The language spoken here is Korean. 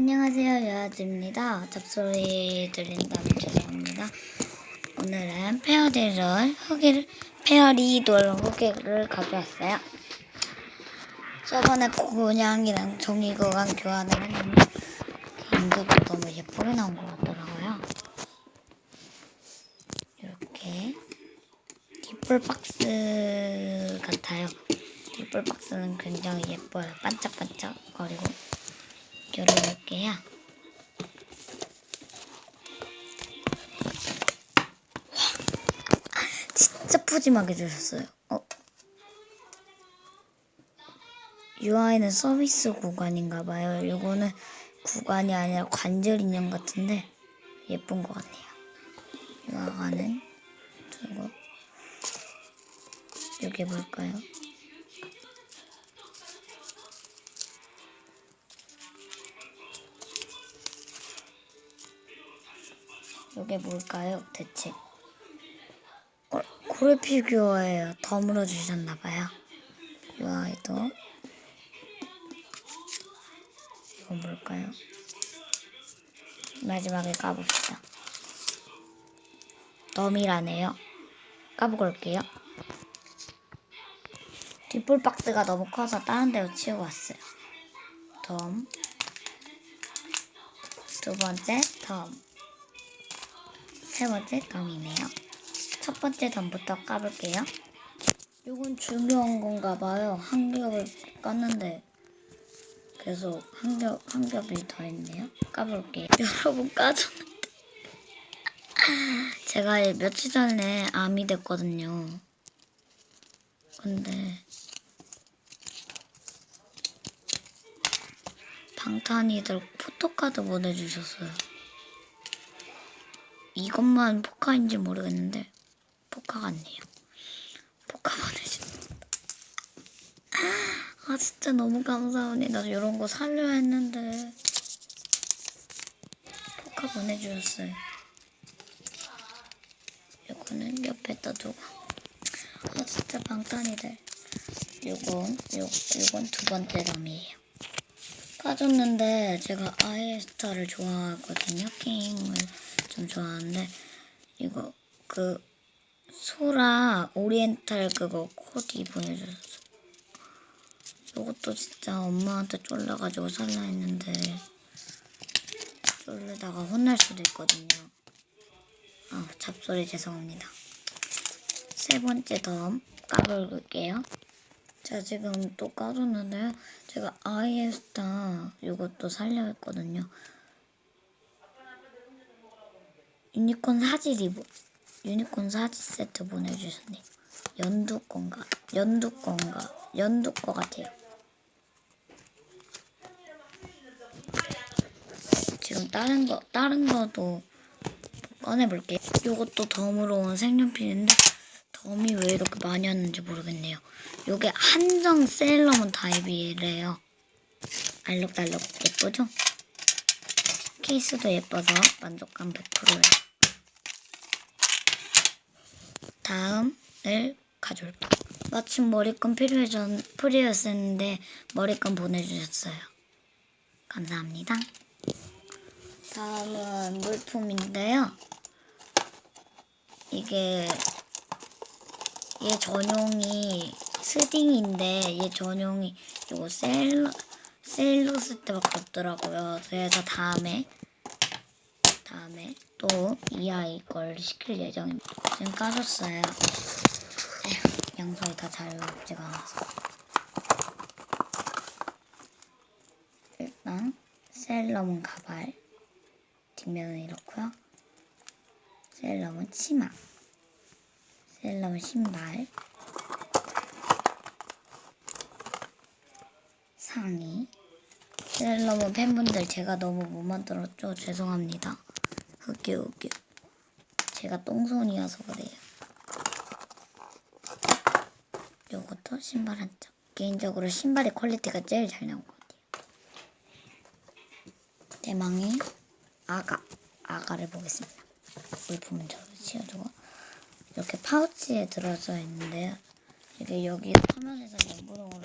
안녕하세요 여아즈입니다. 잡소리 들린다면 죄송합니다. 오늘은 페어리를 후기를 페어리돌 후기를 가져왔어요. 저번에 고양이랑 종이고랑 교환을 했는데 인도도 너무 예쁘게 나온 것 같더라고요. 이렇게 뒷불 박스 같아요. 뒷불 박스는 굉장히 예뻐요. 반짝반짝 거리고 열어볼게요. 와, 진짜 푸짐하게 주셨어요. 어? UI는 서비스 구간인가 봐요. 이거는 구간이 아니라 관절 인형 같은데 예쁜 것 같네요. 유아가는 저거 이게 뭘까요? 이게 뭘까요, 대체? 어, 고래 피규어예요. 덤으로 주셨나봐요. 이 아이도. 이건 뭘까요? 마지막에 까봅시다. 덤이라네요. 까보고 올게요. 뒷볼 박스가 너무 커서 다른 데로 치우고 왔어요. 덤. 두 번째 덤. 세 번째 덤이네요. 첫 번째 덤부터 까볼게요. 이건 중요한 건가 봐요. 한 겹을 깠는데 계속 한 겹, 한 겹이 더 있네요. 까볼게요. 여러분 까졌는데. 제가 며칠 전에 암이 됐거든요. 근데 방탄이들 포토카드 보내주셨어요. 이것만 포카인지 모르겠는데 포카 같네요. 포카 보내주셨습니다. 아 진짜 너무 감사합니다. 이런 거 살려야 했는데 포카 보내주셨어요. 이거는 옆에다 두고 아 진짜 방탄이들 요건 요, 요건 두 번째 람이에요. 까줬는데 제가 아이스타를 좋아하거든요. 게임을 좀 좋아하는데 이거 그 소라 오리엔탈 그거 코디 보내주셨어. 이것도 진짜 엄마한테 쫄라가지고 살라 했는데 쫄르다가 혼날 수도 있거든요. 아 잡소리 죄송합니다. 세 번째 덤 까볼게요. 제가 지금 또 까줬는데요. 제가 아이에스타 이것도 살려 했거든요. 유니콘 사지 리본 유니콘 사지 세트 보내주셨네요. 연두 건가? 연두 건가? 연두 거 같아요. 지금 다른 거 다른 거도 꺼내볼게요. 이것도 덤으로 온 색연필인데 덤이 왜 이렇게 많이 왔는지 모르겠네요. 요게 한정 세일러문 타입이래요. 알록달록 예쁘죠? 케이스도 예뻐서 만족감 100%예요. 다음을 가져올게요. 마침 머리끈 필요해전, 필요했었는데 머리끈 보내주셨어요. 감사합니다. 다음은 물품인데요. 이게 얘 전용이 스딩인데 얘 전용이 이거 셀러 쓸 때밖에 없더라고요. 그래서 다음에 다음에 또 이 아이 걸 시킬 예정입니다. 지금 까졌어요. 에휴, 양손이 다잘 나오지가 않아서. 일단 셀러문 가발 뒷면은 이렇고요. 셀러문 치마 셀러문 신발 상의 셀러문 팬분들 제가 너무 못 만들었죠? 죄송합니다. 흑유 흑유 제가 똥손이어서 그래요. 요것도 신발 한 짝. 개인적으로 신발의 퀄리티가 제일 잘 나온 것 같아요. 대망의 아가 아가를 보겠습니다. 물품은 저로 치워주고 이렇게 파우치에 들어져 있는데요. 이게 여기 화면에서 연분홍으로